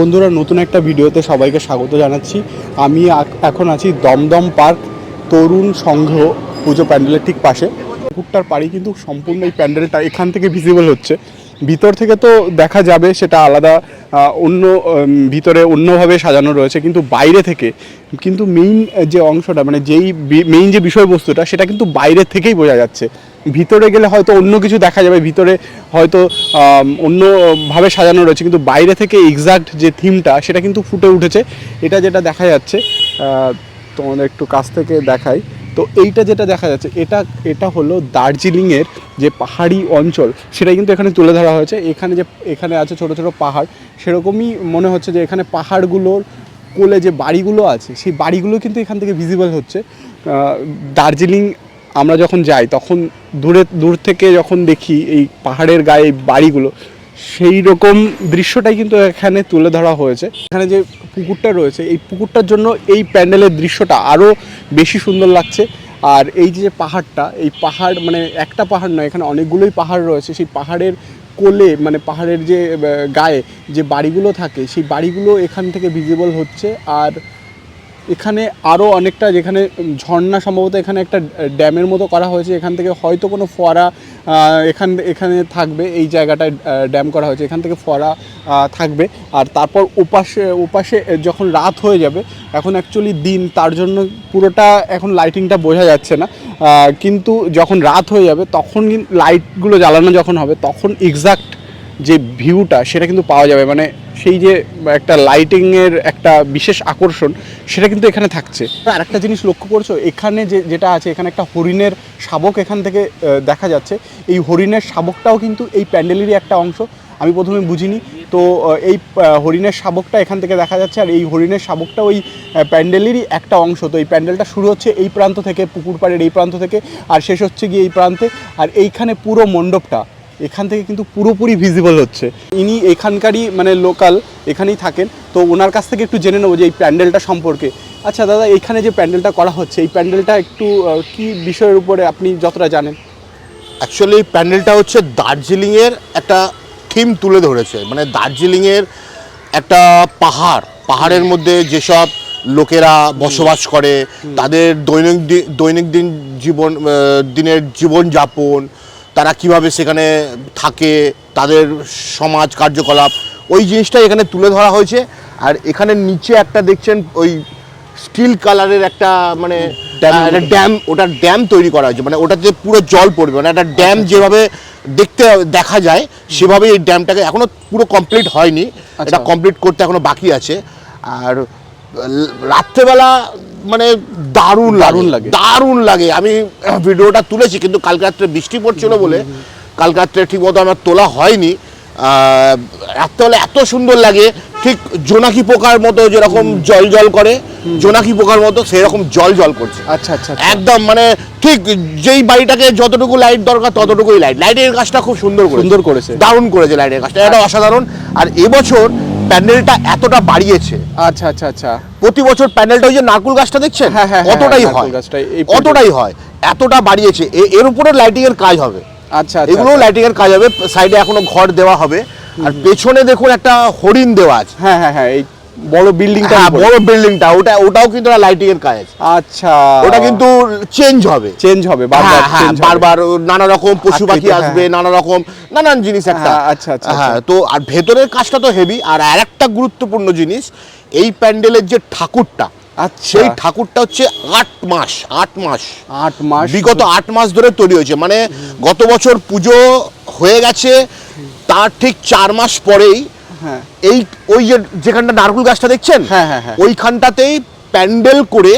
বন্ধুরা, নতুন একটা ভিডিওতে সবাইকে স্বাগত জানাচ্ছি। আমি এখন আছি দমদম পার্ক তরুণ সংঘ পুজো প্যান্ডেলের ঠিক পাশে। পুকুরটার পাড়ি কিন্তু সম্পূর্ণ এই প্যান্ডেলটা এখান থেকে ভিজিবল হচ্ছে। ভিতর থেকে তো দেখা যাবে, সেটা আলাদা অন্য ভিতরে অন্যভাবে সাজানো রয়েছে, কিন্তু বাইরে থেকে, কিন্তু মেইন যে অংশটা মানে যেই মেইন যে বিষয়বস্তুটা, সেটা কিন্তু বাইরে থেকেই বোঝা যাচ্ছে। ভিতরে গেলে হয়তো অন্য কিছু দেখা যাবে, ভিতরে হয়তো অন্যভাবে সাজানো রয়েছে, কিন্তু বাইরে থেকে এক্সাক্ট যে থিমটা সেটা কিন্তু ফুটে উঠেছে। এটা যেটা দেখা যাচ্ছে তোমাদের একটু কাছ থেকে দেখাই। তো এইটা যেটা দেখা যাচ্ছে, এটা এটা হলো দার্জিলিংয়ের যে পাহাড়ি অঞ্চল, সেটাই কিন্তু এখানে তুলে ধরা হয়েছে। এখানে যে, এখানে আছে ছোট ছোট পাহাড়, সেরকমই মনে হচ্ছে যে এখানে পাহাড়গুলোর কোলে যে বাড়িগুলো আছে, সেই বাড়িগুলো কিন্তু এখান থেকে ভিজিবল হচ্ছে। দার্জিলিং আমরা যখন যাই, তখন দূরে, দূর থেকে যখন দেখি এই পাহাড়ের গায়ে বাড়িগুলো, সেই রকম দৃশ্যটাই কিন্তু এখানে তুলে ধরা হয়েছে। এখানে যে পুকুরটা রয়েছে, এই পুকুরটার জন্য এই প্যান্ডেলের দৃশ্যটা আরও বেশি সুন্দর লাগছে। আর এই যে পাহাড়টা, এই পাহাড় মানে একটা পাহাড় নয়, এখানে অনেকগুলোই পাহাড় রয়েছে। সেই পাহাড়ের কোলে মানে পাহাড়ের যে গায়ে যে বাড়িগুলো থাকে, সেই বাড়িগুলো এখান থেকে ভিজিবল হচ্ছে। আর এখানে আরও অনেকটা যেখানে ঝর্ণা সম্ভবত এখানে একটা ড্যামের মতো করা হয়েছে। এখান থেকে হয়তো কোনো ফোয়ারা এখান, এখানে থাকবে। এই জায়গাটায় ড্যাম করা হয়েছে। এখান থেকে ফোয়ারা থাকবে। আর তারপর ওপাশে ওপাশে যখন রাত হয়ে যাবে, এখন অ্যাকচুয়ালি দিন, তার জন্য পুরোটা এখন লাইটিংটা বোঝা যাচ্ছে না। কিন্তু যখন রাত হয়ে যাবে, তখন লাইটগুলো জ্বালানো যখন হবে, তখন এক্সাক্ট যে ভিউটা সেটা কিন্তু পাওয়া যাবে। মানে সেই যে একটা লাইটিংয়ের একটা বিশেষ আকর্ষণ, সেটা কিন্তু এখানে থাকছে। আর একটা জিনিস লক্ষ্য করছ, এখানে যে যেটা আছে, এখানে একটা হরিণের শাবক এখান থেকে দেখা যাচ্ছে। এই হরিণের শাবকটাও কিন্তু এই প্যান্ডেলেরই একটা অংশ। আমি প্রথমে বুঝিনি। তো এই হরিণের শাবকটা এখান থেকে দেখা যাচ্ছে, আর এই হরিণের শাবকটা ওই প্যান্ডেলেরই একটা অংশ। তো এই প্যান্ডেলটা শুরু হচ্ছে এই প্রান্ত থেকে, পুকুর পাড়ের এই প্রান্ত থেকে, আর শেষ হচ্ছে গিয়ে এই প্রান্তে। আর এইখানে পুরো মণ্ডপটা এখান থেকে কিন্তু পুরোপুরি ভিজিবল হচ্ছে। ইনি এখানকারই মানে লোকাল এখানেই থাকেন। তো ওনার কাছ থেকে একটু জেনে নেব যে এই প্যান্ডেলটা সম্পর্কে। আচ্ছা দাদা এইখানে যে প্যান্ডেলটা করা হচ্ছে এই প্যান্ডেলটা একটু কি বিষয়ের উপরে আপনি যতটা জানেন? অ্যাকচুয়ালি এই প্যান্ডেলটা হচ্ছে দার্জিলিংয়ের একটা থিম তুলে ধরেছে। মানে দার্জিলিংয়ের একটা পাহাড় পাহাড়ের মধ্যে যেসব লোকেরা বসবাস করে তাদের দৈনন্দিন দৈনন্দিন জীবন দিনের জীবনযাপন তারা কীভাবে সেখানে থাকে তাদের সমাজ কার্যকলাপ ওই জিনিসটাই এখানে তুলে ধরা হয়েছে। আর এখানে নিচে একটা দেখছেন ওই স্টিল কালারের একটা মানে ড্যাম ওটা ড্যাম তৈরি করা হয়েছে। মানে ওটাতে পুরো জল পড়বে। মানে একটা ড্যাম যেভাবে দেখতে দেখা যায় সেভাবে এই ড্যামটাকে এখনও পুরো কমপ্লিট হয়নি। এটা কমপ্লিট করতে এখনও বাকি আছে। আর রাত্রেবেলা মানে দারুণ দারুণ লাগে। দারুণ লাগে। আমি ভিডিওটা তুলেছি কিন্তু কালকে রাত্রে বৃষ্টি পড়ছিল বলে কালকে রাত্রে ঠিক মতো আমার তোলা হয়নি। রাত্রেবেলা এত সুন্দর লাগে ঠিক জোনাকি পোকার মতো যেরকম জল জল করে জোনাকি পোকার মতো সেরকম জল জল করছে। আচ্ছা আচ্ছা আচ্ছা। একদম মানে ঠিক যেই বাড়িটাকে যতটুকু লাইট দরকার ততটুকুই লাইট লাইটের কাজটা খুব সুন্দর সুন্দর করেছে। দারুণ করেছে লাইটের কাজটা এটা অসাধারণ। আর এবছর প্যান্ডেলটা এতটা বাড়িয়েছে। আচ্ছা আচ্ছা আচ্ছা। প্রতি বছর প্যান্ডেলটা ওই যে নাকুল গাছটা দেখছেন? হ্যাঁ, হ্যাঁ, হ্যাঁ, অতটাই হয় এই অতটাই হয়। এতটা বাড়িয়েছে। এর উপরে লাইটিং এর কাজ হবে। আচ্ছা এগুলো। লাইটিং এর কাজ হবে। সাইডে এখনও ঘর দেওয়া হবে। আর পেছনে দেখুন একটা হরিণ দেওয়া আছে। হ্যাঁ হ্যাঁ হ্যাঁ এই বড় বিল্ডিংটা হ্যাঁ বড় বিল্ডিংটা ওটা ওটাও কিন্তু লাইটিং এর কাজ। আচ্ছা। ওটা কিন্তু চেঞ্জ হবে। চেঞ্জ হবে বারবার হ্যাঁ, হ্যাঁ। বারবার নানা রকম পশু পাখি আসবে। নানা রকম নানান জিনিস একটা। হ্যাঁ, আচ্ছা, আচ্ছা, হ্যাঁ আচ্ছা। তো আর ভেতরের কাজটা তো হেভি আর আরেকটা গুরুত্বপূর্ণ জিনিস এই প্যান্ডেলের যে ঠাকুরটা আচ্ছা। সেই ঠাকুরটা হচ্ছে আট মাস আট মাস। আট মাস। বিগত আট মাস ধরে তৈরি হয়েছে। মানে গত বছর পুজো হয়ে গেছে তার ঠিক চার মাস পরেই হ্যাঁ। এই ওই যে যেখানটা নারকুল গাছটা দেখছেন? হ্যাঁ, হ্যাঁ, হ্যাঁ। ওইখানটাতেই প্যান্ডেল করে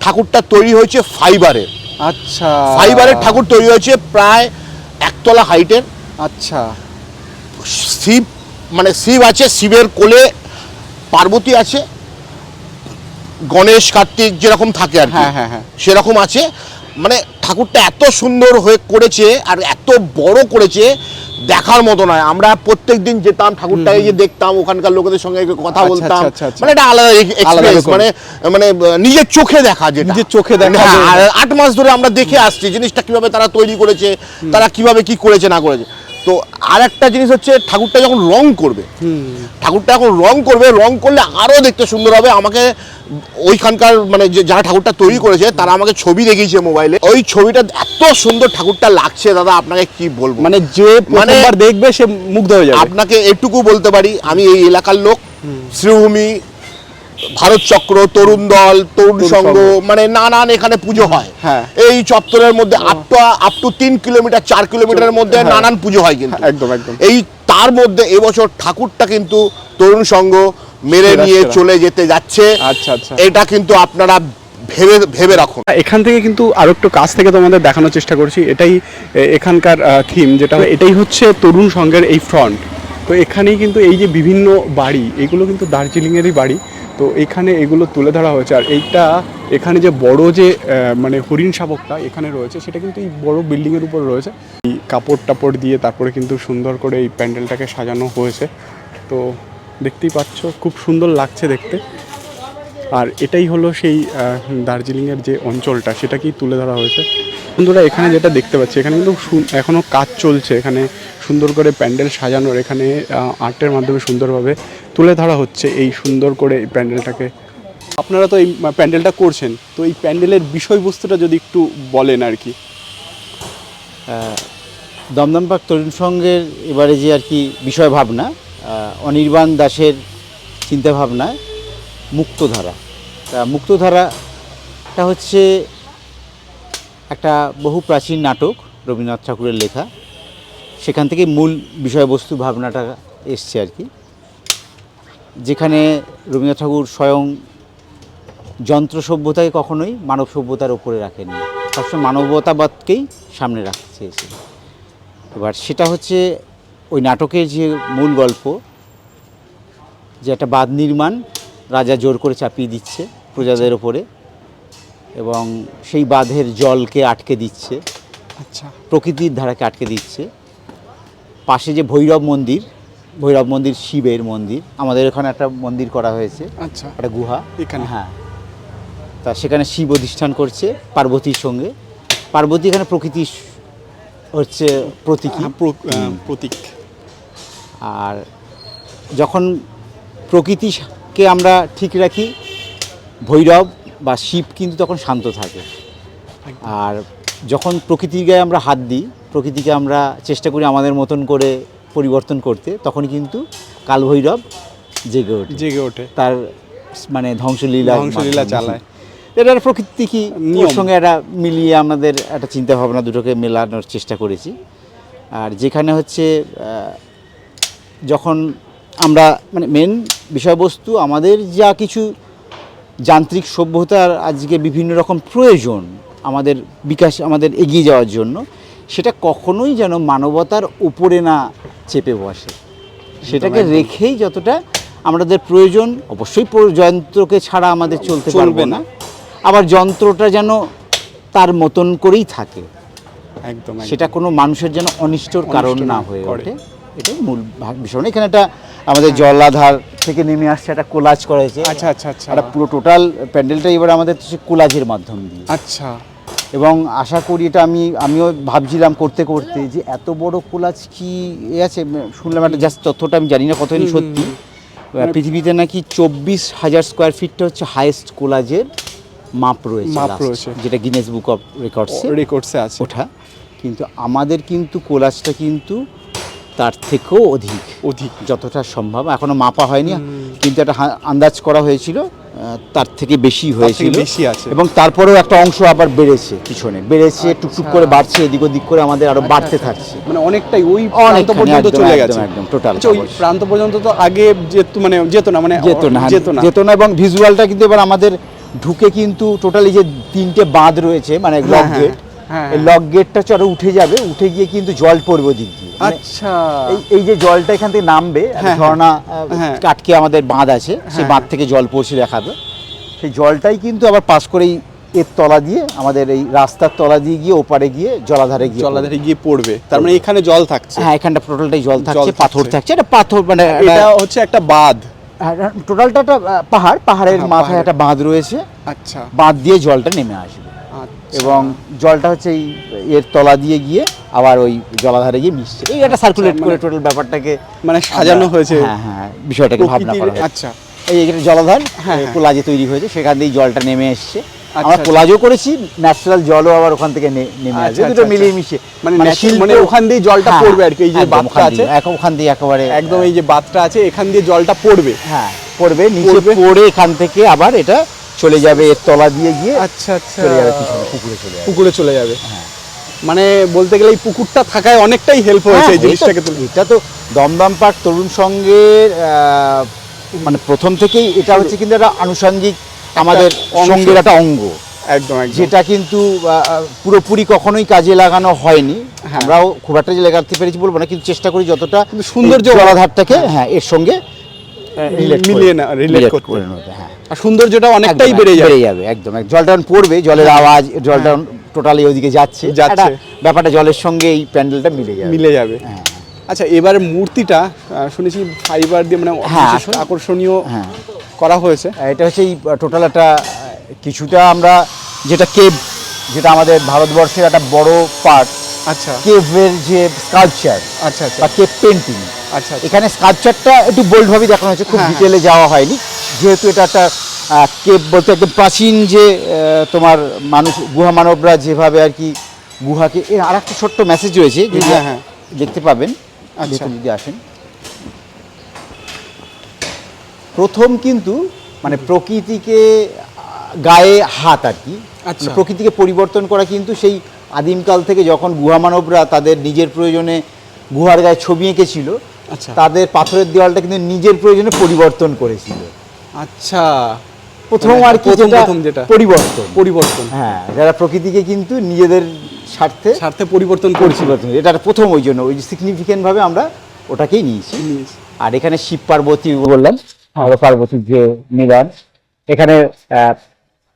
ঠাকুরটা তৈরি হয়েছে ফাইবারের আচ্ছা। ফাইবারের ঠাকুর তৈরি হয়েছে প্রায় একতলা হাইটের। আচ্ছা। শিব মানে শিব আছে শিবের কোলে পার্বতী আছে গণেশ কার্তিক যেরকম থাকে আর কি হ্যাঁ, হ্যাঁ, হ্যাঁ। সেরকম আছে। মানে ঠাকুরটা এত সুন্দর হয়ে করেছে আর এত বড় করেছে দেখার মতো নয়। আমরা প্রত্যেক দিন যেতাম ঠাকুরটাকে গিয়ে দেখতাম ওখানকার লোকেদের সঙ্গে কথা আচ্ছা, বলতাম। আচ্ছা, আচ্ছা। মানে এটা আলাদা এক্সপিরিয়েন্স মানে মানে নিজের চোখে দেখা যে নিজের চোখে দেখা হ্যাঁ, আট মাস ধরে আমরা দেখে আসছি জিনিসটা কীভাবে তারা তৈরি করেছে তারা কীভাবে কি করেছে না করেছে। তো আর একটা জিনিস হচ্ছে ঠাকুরটা যখন রং করবে ঠাকুরটা এখন রং করবে রং করলে আরও দেখতে সুন্দর হবে। আমাকে ওইখানকার মানে যে যারা ঠাকুরটা তৈরি করেছে তারা আমাকে ছবি দেখিয়েছে মোবাইলে। ওই ছবিটা এত সুন্দর ঠাকুরটা লাগছে দাদা আপনাকে কি বলব? মানে যে মানে- দেখবে সে মুগ্ধ হয়ে যাবে। আপনাকে এটুকু বলতে পারি আমি এই এলাকার লোক শ্রীভূমি ভারত চক্র তরুণ দল তরুণ সংঘ। মানে নানান এখানে পুজো হয়। হ্যাঁ। এই চত্বরের মধ্যে আপ টু আপ টু তিন কিলোমিটার চার কিলোমিটারের মধ্যে হ্যাঁ। নানান পুজো হয় কিন্তু। একদম একদম। এই তার মধ্যে এবছর ঠাকুরটা কিন্তু তরুণ সংঘ মেরে নিয়ে চলে যেতে যাচ্ছে। আচ্ছা আচ্ছা। এটা কিন্তু আপনারা ভেবে ভেবে রাখুন। এখান থেকে কিন্তু আরও একটু কাছ থেকে তোমাদের দেখানোর চেষ্টা করছি। এটাই এখানকার থিম যেটা এটাই হচ্ছে তরুণ সংঘের এই ফ্রন্ট তো এখানেই কিন্তু এই যে বিভিন্ন বাড়ি এগুলো কিন্তু দার্জিলিংয়েরই বাড়ি। তো এখানে এগুলো তুলে ধরা হয়েছে। আর এইটা এখানে যে বড় যে মানে হরিণ শাবকটা এখানে রয়েছে, সেটা কিন্তু এই বড় বিল্ডিংয়ের উপর রয়েছে। এই কাপড় টাপড় দিয়ে তারপরে কিন্তু সুন্দর করে এই প্যান্ডেলটাকে সাজানো হয়েছে। তো দেখতেই পাচ্ছ, খুব সুন্দর লাগছে দেখতে। আর এটাই হলো সেই দার্জিলিংয়ের যে অঞ্চলটা, সেটাকেই তুলে ধরা হয়েছে। বন্ধুরা, এখানে যেটা দেখতে পাচ্ছি, এখানে কিন্তু সু- এখনও কাজ চলছে। এখানে সুন্দর করে প্যান্ডেল সাজানোর, এখানে আর্টের মাধ্যমে সুন্দরভাবে তুলে ধরা হচ্ছে এই সুন্দর করে এই প্যান্ডেলটাকে। আপনারা তো এই প্যান্ডেলটা করছেন, তো এই প্যান্ডেলের বিষয়বস্তুটা যদি একটু বলেন আর কি। দমদম পাক তরুণ সংঘের এবারে যে আর কি বিষয় ভাবনা অনির্বাণ দাসের চিন্তাভাবনায় মুক্তধারা। তা মুক্তধারাটা হচ্ছে একটা বহু প্রাচীন নাটক, রবীন্দ্রনাথ ঠাকুরের লেখা। সেখান থেকে মূল বিষয়বস্তু ভাবনাটা এসছে আর কি। যেখানে রবীন্দ্রনাথ ঠাকুর স্বয়ং যন্ত্র সভ্যতাকে কখনোই মানব সভ্যতার ওপরে রাখেনি। সবসময় মানবতাবাদকেই সামনে রাখতে চেয়েছে। এবার সেটা হচ্ছে ওই নাটকের যে মূল গল্প যে একটা বাঁধ নির্মাণ রাজা জোর করে চাপিয়ে দিচ্ছে প্রজাদের ওপরে এবং সেই বাঁধের জলকে আটকে দিচ্ছে। আচ্ছা। প্রকৃতির ধারাকে আটকে দিচ্ছে। পাশে যে ভৈরব মন্দির ভৈরব মন্দির শিবের মন্দির। আমাদের এখানে একটা মন্দির করা হয়েছে। আচ্ছা। একটা গুহা। এখানে? হ্যাঁ। তা সেখানে শিব অধিষ্ঠান করছে পার্বতীর সঙ্গে। পার্বতী এখানে প্রকৃতির হচ্ছে প্রতীকী। হ্যাঁ, আহ, প্রতীক। আর যখন প্রকৃতিকে আমরা ঠিক রাখি ভৈরব বা শিব কিন্তু তখন শান্ত থাকে। আর যখন প্রকৃতির গায়ে আমরা হাত দিই প্রকৃতিকে আমরা চেষ্টা করি আমাদের মতন করে পরিবর্তন করতে তখন কিন্তু কালভৈরব জেগে ওঠে। জেগে ওঠে। তার মানে ধ্বংসলীলা ধ্বংসলীলা চালায়। এটার প্রকৃতি কি। সঙ্গে একটা মিলিয়ে আমাদের একটা চিন্তা ভাবনা দুটোকে মেলানোর চেষ্টা করেছি। আর যেখানে হচ্ছে যখন আমরা মানে মেন বিষয়বস্তু আমাদের যা কিছু যান্ত্রিক সভ্যতার আজকে বিভিন্ন রকম প্রয়োজন আমাদের বিকাশ আমাদের এগিয়ে যাওয়ার জন্য সেটা কখনোই যেন মানবতার উপরে না চেপে বসে। সেটাকে রেখেই যতটা আমাদের প্রয়োজন অবশ্যই যন্ত্রকে ছাড়া আমাদের চলতে পারবে না। আবার যন্ত্রটা যেন তার মতন করেই থাকে। একদম। সেটা কোনো মানুষের যেন অনিষ্টর কারণ না হয়ে ওঠে। এটাই মূল না। এখানে একটা আমাদের জলাধার থেকে নেমে আসছে একটা কোলাজ করা হয়েছে। আচ্ছা আচ্ছা আচ্ছা। পুরো টোটাল প্যান্ডেলটা এবার আমাদের কোলাজের মাধ্যম দিয়ে। আচ্ছা। এবং আশা করি এটা আমি আমিও ভাবছিলাম করতে করতে যে এত বড় কোলাজ কি এ আছে? শুনলাম একটা জাস্ট তথ্যটা আমি জানি না কতদিন সত্যি। পৃথিবীতে নাকি চব্বিশ হাজার স্কোয়ার ফিটটা হচ্ছে হাইয়েস্ট কোলাজের মাপ রয়েছে মাপ রয়েছে। যেটা গিনেস বুক অফ রেকর্ডস রেকর্ডসে আছে। ওঠা। কিন্তু আমাদের কিন্তু কোলাজটা কিন্তু তার থেকেও অধিক। অধিক। যতটা সম্ভব। এখনও মাপা হয়নি। কিন্তু একটা আন্দাজ করা হয়েছিল তার থেকে বেশি হয়েছিল। বেশি আছে। এবং তারপরেও একটা অংশ আবার বেড়েছে পিছনে। বেড়েছে টুকটুক করে বাড়ছে এদিক ওদিক করে আমাদের আরও বাড়তে থাকছে। মানে অনেকটাই ওই প্রান্ত পর্যন্ত চলে গেছে। একদম, total আচ্ছা, ওই প্রান্ত পর্যন্ত তো আগে যেত মানে যেত না মানে যেত না যেত না। এবং ভিজুয়ালটা কিন্তু এবার আমাদের ঢুকে কিন্তু টোটালি যে তিনটে বাঁধ রয়েছে মানে লক হ্যাঁ, গেট এই লক গেটটা চড়ে উঠে যাবে উঠে গিয়ে কিন্তু জল পড়বে ওদিক দিয়ে। মানে আচ্ছা। এই যে জলটা এখান থেকে নামবে একটা হ্যাঁ, ঝর্ণা হ্যাঁ। কাটকে আমাদের বাঁধ আছে সেই হ্যাঁ, বাঁধ থেকে জল পড়ছে দেখাবে। সেই জলটাই কিন্তু আবার পাস করেই এর তলা দিয়ে আমাদের এই রাস্তার তলা দিয়ে গিয়ে ওপারে গিয়ে জলাধারে গিয়ে জলাধারে গিয়ে পড়বে। তার মানে এখানে জল থাকছে। হ্যাঁ এখানটা টোটালটাই জল থাকছে। পাথর থাকছে এটা পাথর মানে এটা হচ্ছে একটা বাঁধ। টোটালটা একটা পাহাড় পাহাড়ের হ্যাঁ, মাথায় একটা বাঁধ রয়েছে। আচ্ছা। বাঁধ দিয়ে জলটা নেমে আসবে। এবং জলটা হচ্ছে এই এর তলা দিয়ে গিয়ে আবার ওই জলাধারে গিয়ে মিশছে। এই একটা সার্কুলেট করে টোটাল ব্যাপারটাকে মানে সাজানো হয়েছে। হ্যাঁ হ্যাঁ বিষয়টাকে ভাবনা করা আচ্ছা। এই একটা জলাধার হ্যাঁ, হ্যাঁ। কোলাজে তৈরি হয়েছে সেখান দিয়ে জলটা নেমে এসছে। আমরা আচ্ছা। কোলাজও করেছি ন্যাচারাল জলও আবার ওখান থেকে নেমে আচ্ছা, আচ্ছা, দুটো আচ্ছা। মিলিয়ে মিশিয়ে মানে natural- মানে ওখান দিয়েই জলটা হ্যাঁ, পড়বে আর কি, এই যে বাঁধটা আছে। দিয়ে, এক- ওখান দিয়ে একেবারে একদম এই যে বাঁধটা আছে এখান দিয়ে জলটা পড়বে। হ্যাঁ পড়বে নিচে পড়ে এখান থেকে আবার এটা চলে যাবে এর তলা দিয়ে গিয়ে আচ্ছা আচ্ছা। চলে যাবে পিছনে পুকুরে চলে যাবে। পুকুরে চলে যাবে। হ্যাঁ। মানে বলতে গেলে এই পুকুরটা থাকায় অনেকটাই হেল্প হয়েছে হ্যাঁ, এই জিনিসটাকে এটা- তুলে। এটা তো দমদম পার্ক তরুণ সঙ্গের মানে প্রথম থেকেই এটা হচ্ছে কিন্তু একটা আনুষঙ্গিক আমাদের সঙ্গের একটা অঙ্গ। একদম যেটা কিন্তু পুরোপুরি কখনোই কাজে লাগানো হয়নি। হ্যাঁ। আমরাও খুব একটা যে লাগাতে পেরেছি বলব না কিন্তু চেষ্টা করি যতটা সৌন্দর্য জলাধারটাকে হ্যাঁ এর সঙ্গে মিলিয়ে না রিলেট করতে। করে হ্যাঁ। সৌন্দর্যটা অনেকটাই বেড়ে যাবে। বেড়ে যাবে একদম। এক- জলটা যখন পড়বে জলের আওয়াজ জলটা টোটালি ওইদিকে যাচ্ছে। হ্যাঁ। যাচ্ছে। ব্যাপারটা জলের সঙ্গে এই প্যান্ডেলটা মিলে যাবে। মিলে যাবে। হ্যাঁ। আচ্ছা এবার মূর্তিটা শুনেছি ফাইবার দিয়ে মানে হ্যাঁ, আকর্ষণীয় হ্যাঁ। করা হয়েছে। এটা হচ্ছে এই টোটাল একটা কিছুটা আমরা যেটা কেভ যেটা আমাদের ভারতবর্ষের একটা বড় পার্ট আচ্ছা। কেভের যে স্কাল্পচার আচ্ছা আচ্ছা। বা কেভ পেন্টিং আচ্ছা আচ্ছা। এখানে স্কাল্পচারটা একটু বোল্ডভাবে দেখানো হয়েছে খুব হ্যাঁ, হ্যাঁ। ডিটেলে যাওয়া হয়নি। যেহেতু এটা একটা কেভ বলতে একদম প্রাচীন যে তোমার মানুষ গুহা মানবরা যেভাবে আর কি গুহাকে এর আর একটা ছোট্ট মেসেজ রয়েছে যদি হ্যাঁ, হ্যাঁ। দেখতে পাবেন আচ্ছা। যদি আসেন প্রথম কিন্তু মানে প্রকৃতিকে গায়ে হাত আর কি আচ্ছা। মানে প্রকৃতিকে পরিবর্তন করা কিন্তু সেই আদিমকাল থেকে যখন গুহা মানবরা তাদের নিজের প্রয়োজনে গুহার গায়ে ছবি এঁকেছিল আচ্ছা তাদের পাথরের দেওয়ালটা কিন্তু নিজের প্রয়োজনে পরিবর্তন করেছিল আচ্ছা প্রথম মানে আর কি যেটা। পরিবর্তন। পরিবর্তন। হ্যাঁ যারা প্রকৃতিকে কিন্তু নিজেদের স্বার্থে স্বার্থে পরিবর্তন করছি পরিবর্তন এটা প্রথম ওই জন্য ওই সিগনিফিকেন্ট ভাবে আমরা ওটাকেই নিয়েছি। আর এখানে শিব পার্বতী বললাম আমরা পার্বতীর যে মিলন এখানে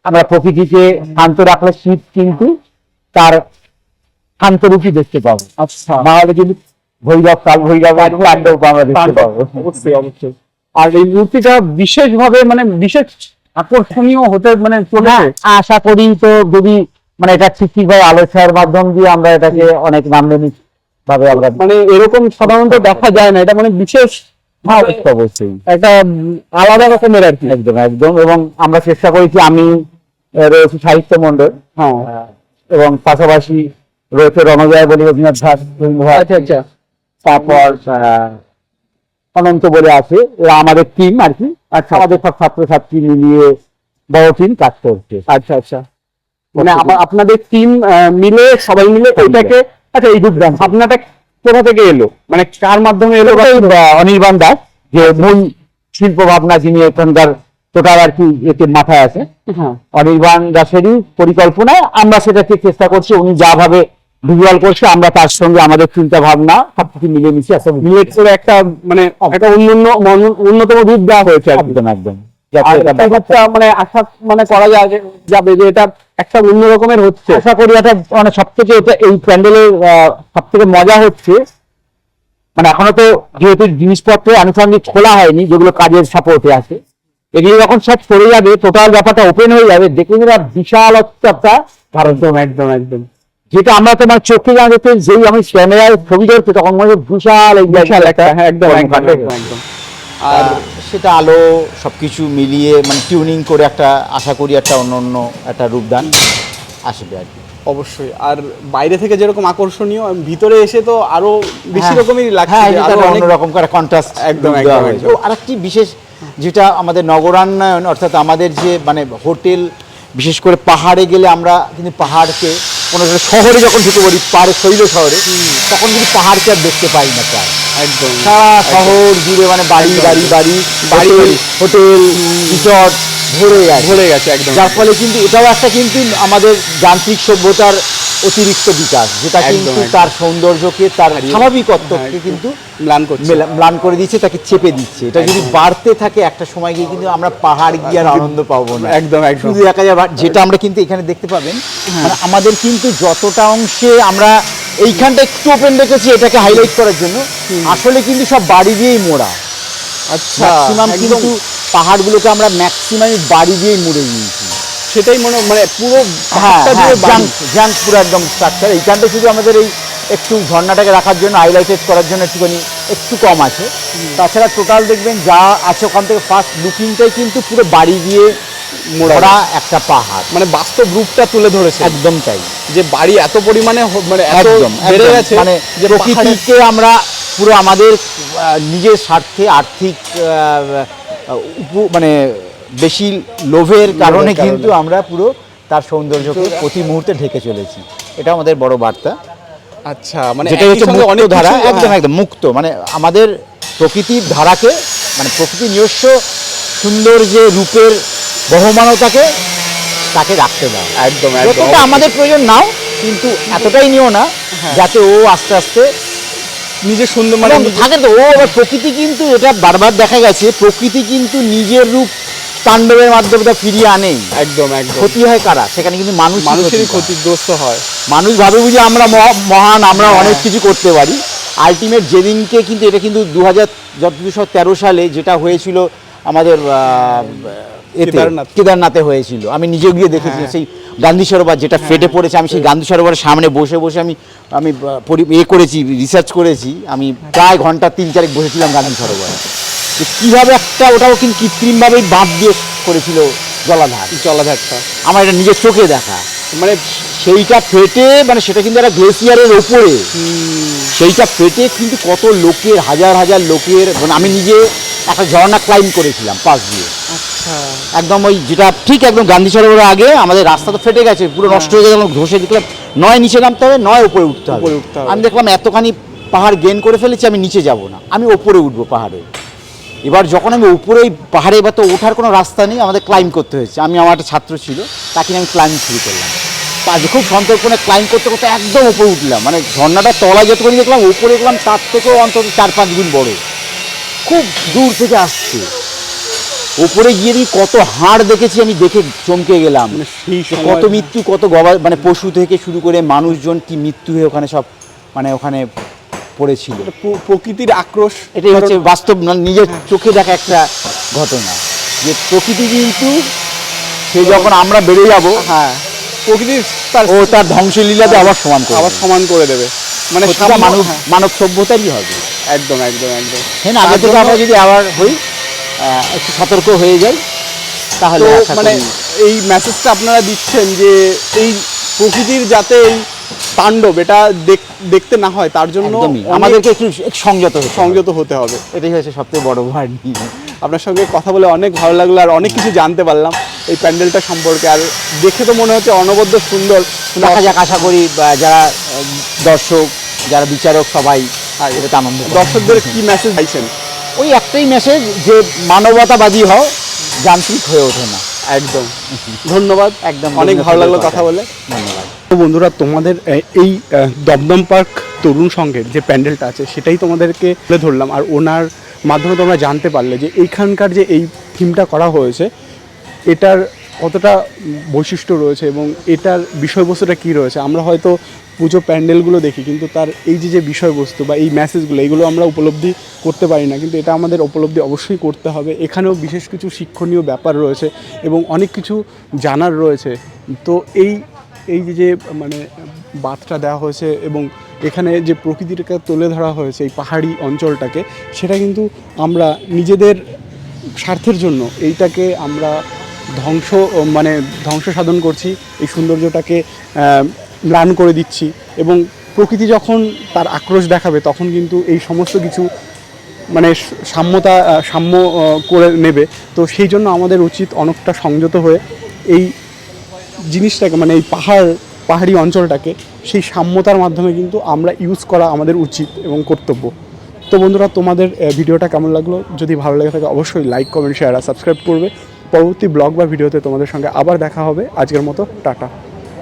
আমরা প্রকৃতিকে শান্ত রাখলে শিব কিন্তু তার শান্তরূপী দেখতে পাবো। আচ্ছা। নাহলে কিন্তু ভৈরব কাল ভৈরব আমরা দেখতে পাবো। অবশ্যই অবশ্যই। আর এই মূর্তিটা বিশেষভাবে মানে বিশেষ আকর্ষণীয় হতে মানে চলেছে। হ্যাঁ, আশা করি তো যদি মানে এটা ঠিক ঠিকভাবে আলোচনার মাধ্যম দিয়ে আমরা এটাকে অনেক নান্দনিক ভাবে আমরা মানে এরকম সাধারণত দেখা যায় না এটা মানে বিশেষ হ্যাঁ, অবশ্যই, একটা আলাদা রকমের আর কি। একদম একদম এবং আমরা চেষ্টা করেছি আমি রয়েছি সাহিত্য মন্ডল হ্যাঁ এবং পাশাপাশি রয়েছে রণজয় বলি রবীন্দ্রনাথ দাস আচ্ছা আচ্ছা। তারপর অনন্ত বলে আছে। এরা আমাদের টিম আর কি। আচ্ছা। আমাদের সব ছাত্রছাত্রী মিলিয়ে বড় টিম কাজ করছে। আচ্ছা আচ্ছা। মানে আপ- আপনাদের টিম মিলে সবাই মিলে এটাকে আচ্ছা এই রূপদান আপনারটা কোথা থেকে এলো? মানে কার মাধ্যমে এলো? অনির্বাণ দাস যে মূল শিল্প ভাবনা যিনি এখানকার টোটাল আর কি এতে মাথায় আছে। হ্যাঁ। অনির্বাণ দাসেরই পরিকল্পনায় আমরা সেটাকে চেষ্টা করছি উনি যা ভাবে ভিজুয়াল করছে আমরা তার সঙ্গে আমাদের চিন্তা ভাবনা সবকিছু মিলিয়ে মিশিয়ে একটা মিলেট করে একটা মানে একটা অন্যান্য অন্যতম রূপ দেওয়া হয়েছে একদম একদম। মানে আশা মানে করা যায় যাবে যে এটা একটা অন্য রকমের হচ্ছে। আশা করি এটা মানে সব থেকে এটা এই প্যান্ডেলের সব থেকে মজা হচ্ছে। মানে এখনও তো যেহেতু জিনিসপত্র আনুষঙ্গিক খোলা হয়নি যেগুলো কাজের সাপোর্টে আছে এগুলো যখন সব সরে যাবে টোটাল ব্যাপারটা ওপেন হয়ে যাবে দেখুন বিশাল একটা একদম একদম একদম। যেটা আমরা তোমার চোখে জানতে যেই আমি ক্যামেরায় ছবি ধরছি তখন মনে বিশাল এই বিশাল একটা হ্যাঁ একদম একদম আর সেটা আলো সবকিছু মিলিয়ে মানে টিউনিং করে একটা আশা করি একটা অন্য অন্য একটা রূপদান আসবে আর কি। অবশ্যই। আর বাইরে থেকে যেরকম আকর্ষণীয় ভিতরে এসে তো আরও বেশি হ্যাঁ। রকমই লাগছে হ্যাঁ এটা আরও একটা অনেক- অন্যরকম করে কন্ট্রাস্ট একদম, একদম, একদম। ও আরেকটি বিশেষ যেটা আমাদের নগরান্নয়ন অর্থাৎ আমাদের যে মানে হোটেল বিশেষ করে পাহাড়ে গেলে আমরা কিন্তু পাহাড়কে কোনো শহরে যখন ঢুকে পড়ি পাহাড়ে শৈল শহরে তখন কিন্তু পাহাড়কে আর দেখতে পাই না প্রায়। একদম। সারা শহর জুড়ে মানে বাড়ি বাড়ি বাড়ি বাড়ি। হোটেল রিসর্ট ভরে গেছে। ভরে গেছে একদম। যার ফলে কিন্তু এটাও একটা কিন্তু আমাদের যান্ত্রিক সভ্যতার অতিরিক্ত বিকাশ যেটা কিন্তু তার সৌন্দর্যকে তার স্বাভাবিকত্বকে হ্যাঁ, কিন্তু ম্লান করে দিচ্ছে তাকে চেপে দিচ্ছে। এটা যদি বাড়তে থাকে একটা সময় গিয়ে কিন্তু আমরা পাহাড় গিয়ে আর আনন্দ পাবো না। একদম একদম। শুধু দেখা যাবে যেটা আমরা কিন্তু এখানে দেখতে পাবেন মানে আমাদের কিন্তু যতটা অংশে আমরা এইখানটা একটু ওপেন রেখেছি এটাকে হাইলাইট করার জন্য আসলে কিন্তু সব বাড়ি দিয়েই মোড়া। আচ্ছা ম্যাক্সিমাম কিন্তু পাহাড়গুলোকে আমরা ম্যাক্সিমাম বাড়ি দিয়েই মুড়ে নিয়েছি সেটাই মনে মানে পুরো হ্যাঁ জাঙ্ক পুরো একদম স্ট্রাকচার এইখানটা শুধু আমাদের এই একটু ঝর্ণাটাকে রাখার জন্য হাইলাইটেড করার জন্য একটুখানি একটু কম আছে। তাছাড়া টোটাল দেখবেন যা আছে ওখান থেকে ফার্স্ট লুকিংটাই কিন্তু পুরো বাড়ি দিয়ে মোড়া একটা পাহাড়। মানে বাস্তব রূপটা তুলে ধরেছে। একদম তাই। যে বাড়ি এত পরিমাণে মানে এত একদম বেড়ে গেছে মানে যে প্রকৃতিকে আমরা পুরো আমাদের নিজের স্বার্থে আর্থিক মানে বেশি লোভের কারণে। কিন্তু আমরা পুরো তার সৌন্দর্যকে প্রতি মুহূর্তে ঢেকে চলেছি। এটা আমাদের বড় বার্তা। আচ্ছা মানে যেটা হচ্ছে মুক্ত অনেক ধারা একদম হ্যাঁ, একদম মুক্ত। মানে আমাদের প্রকৃতির ধারাকে মানে প্রকৃতির নিজস্ব সুন্দর যে রূপের বহমানতাকে তাকে রাখতে দাও। একদম একদম যতটা আমাদের প্রয়োজন নাও কিন্তু এতটাই নিও না হ্যাঁ। যাতে ও আস্তে আস্তে নিজের সুন্দর মানে থাকে তো ও আবার প্রকৃতি কিন্তু এটা বারবার দেখা গেছে প্রকৃতি কিন্তু নিজের রূপ তাণ্ডবের মাধ্যমে তা ফিরিয়ে আনে। একদম একদম। ক্ষতি হয় কারা? সেখানে কিন্তু মানুষ মানুষেরই ক্ষতিগ্রস্ত হয়। মানুষ ভাবে বুঝে আমরা মহা- মহান আমরা হ্যাঁ। অনেক কিছু করতে পারি। আলটিমেট যেদিনকে কিন্তু এটা কিন্তু দু হাজার তেরো সালে যেটা হয়েছিল আমাদের কেদারনাথে। হয়েছিল। আমি নিজে গিয়ে দেখেছি হ্যাঁ। সেই গান্ধী সরোবর যেটা ফেটে পড়েছে আমি সেই গান্ধী সরোবরের সামনে বসে বসে আমি আমি এ করেছি রিসার্চ করেছি। আমি প্রায় ঘণ্টা তিন চারেক বসেছিলাম গান্ধী সরোবরে। যে কীভাবে একটা ওটাও কিন্তু কৃত্রিমভাবেই বাঁধ দিয়ে করেছিল জলাধার। জলাধারটা। আমার এটা নিজের চোখে দেখা। মানে সেইটা ফেটে মানে সেটা কিন্তু একটা গ্লেসিয়ারের ওপরে। সেইটা ফেটে কিন্তু কত লোকের হাজার হাজার লোকের মানে আমি নিজে একটা ঝর্ণা ক্লাইম করেছিলাম পাশ দিয়ে। আচ্ছা। একদম ওই যেটা ঠিক একদম গান্ধী সরোবরের আগে আমাদের রাস্তা তো ফেটে গেছে পুরো নষ্ট হয়ে গেছে ধসে দেখলাম নয় নিচে নামতে হবে নয় উপরে উঠতে হবে। উপরে উঠতে হবে। আমি দেখলাম এতখানি পাহাড় গেন করে ফেলেছি আমি নিচে যাব না। আমি ওপরে উঠবো পাহাড়ে। এবার যখন আমি উপরে পাহাড়ে এবার তো ওঠার কোনো রাস্তা নেই আমাদের ক্লাইম করতে হয়েছে। আমি আমার একটা ছাত্র ছিল তাকে আমি ক্লাইম্ব শুরু করলাম। পা- খুব সন্তর্পণে ক্লাইম্ব করতে করতে একদম উপরে উঠলাম। মানে ঝর্ণাটা তলায় যতক্ষণ দেখলাম উপরে দেখলাম তার থেকেও অন্তত চার পাঁচ গুণ বড়। খুব দূর থেকে আসছে। উপরে গিয়ে দেখি কত হাড় দেখেছি আমি দেখে চমকে গেলাম। মানে সেই কত মৃত্যু কত গবা মানে পশু থেকে শুরু করে মানুষজন কি মৃত্যু হয়ে ওখানে সব মানে ওখানে পড়েছিল। প্র- প্রকৃতির আক্রোশ এটাই হচ্ছে বাস্তব না নিজের চোখে দেখা একটা ঘটনা। যে প্রকৃতি কিন্তু সে যখন আমরা বেড়ে যাব হ্যাঁ প্রকৃতির তার ও তার ধ্বংসলীলাতে আবার সমান করে আবার সমান করে দেবে। মানে সাম্য- মানব হ্যাঁ, মানব সভ্যতারই হবে। একদম একদম একদম। হ্যাঁ আগে থেকে আমরা যদি আবার হই একটু সতর্ক হয়ে যাই তাহলে মানে এই মেসেজটা আপনারা দিচ্ছেন যে এই প্রকৃতির যাতে এই তাণ্ডব এটা দেখ- দেখতে না হয় তার জন্য আমাদেরকে একটু সংযত সংযত হতে হবে। এটাই হচ্ছে সবথেকে বড় বাড়ি আপনার সঙ্গে কথা বলে অনেক ভালো লাগল আর অনেক কিছু জানতে পারলাম এই প্যান্ডেলটা সম্পর্কে। আর দেখে তো মনে হচ্ছে অনবদ্য সুন্দর। দেখা যাক আশা করি যারা দর্শক যারা বিচারক সবাই হ্যাঁ, এটাতে আনন্দ। দর্শকদের কি মেসেজ চাইছেন? ওই একটাই মেসেজ যে মানবতাবাদী হও যান্ত্রিক হয়ে ওঠে না। একদম। ধন্যবাদ। একদম অনেক ভালো লাগল কথা বলে। ধন্যবাদ। তো বন্ধুরা, তোমাদের এই দমদম পার্ক তরুণ সংঘের যে প্যান্ডেলটা আছে, সেটাই তোমাদেরকে তুলে ধরলাম। আর ওনার মাধ্যমে তোমরা জানতে পারলে যে এইখানকার যে এই থিমটা করা হয়েছে, এটার কতটা বৈশিষ্ট্য রয়েছে এবং এটার বিষয়বস্তুটা কী রয়েছে, আমরা হয়তো পুজো প্যান্ডেলগুলো দেখি, কিন্তু তার এই যে যে বিষয়বস্তু বা এই মেসেজগুলো এগুলো আমরা উপলব্ধি করতে পারি না, কিন্তু এটা আমাদের উপলব্ধি অবশ্যই করতে হবে। এখানেও বিশেষ কিছু শিক্ষণীয় ব্যাপার রয়েছে এবং অনেক কিছু জানার রয়েছে। তো এই এই যে মানে বাতটা দেওয়া হয়েছে এবং এখানে যে প্রকৃতিটাকে তুলে ধরা হয়েছে এই পাহাড়ি অঞ্চলটাকে, সেটা কিন্তু আমরা নিজেদের স্বার্থের জন্য এইটাকে আমরা ধ্বংস মানে ধ্বংস সাধন করছি, এই সৌন্দর্যটাকে ম্লান করে দিচ্ছি এবং প্রকৃতি যখন তার আক্রোশ দেখাবে, তখন কিন্তু এই সমস্ত কিছু মানে সাম্যতা, সাম্য করে নেবে। তো সেই জন্য আমাদের উচিত অনেকটা সংযত হয়ে এই জিনিসটাকে মানে এই পাহাড়, পাহাড়ি অঞ্চলটাকে, সেই সাম্যতার মাধ্যমে কিন্তু আমরা ইউজ করা আমাদের উচিত এবং কর্তব্য। তো বন্ধুরা, তোমাদের ভিডিওটা কেমন লাগল? যদি ভালো লেগে থাকে, অবশ্যই লাইক কমেন্ট শেয়ার আর সাবস্ক্রাইব করবে। পরবর্তী ব্লগ বা ভিডিওতে তোমাদের সঙ্গে আবার দেখা হবে। আজকের মতো, টাটা।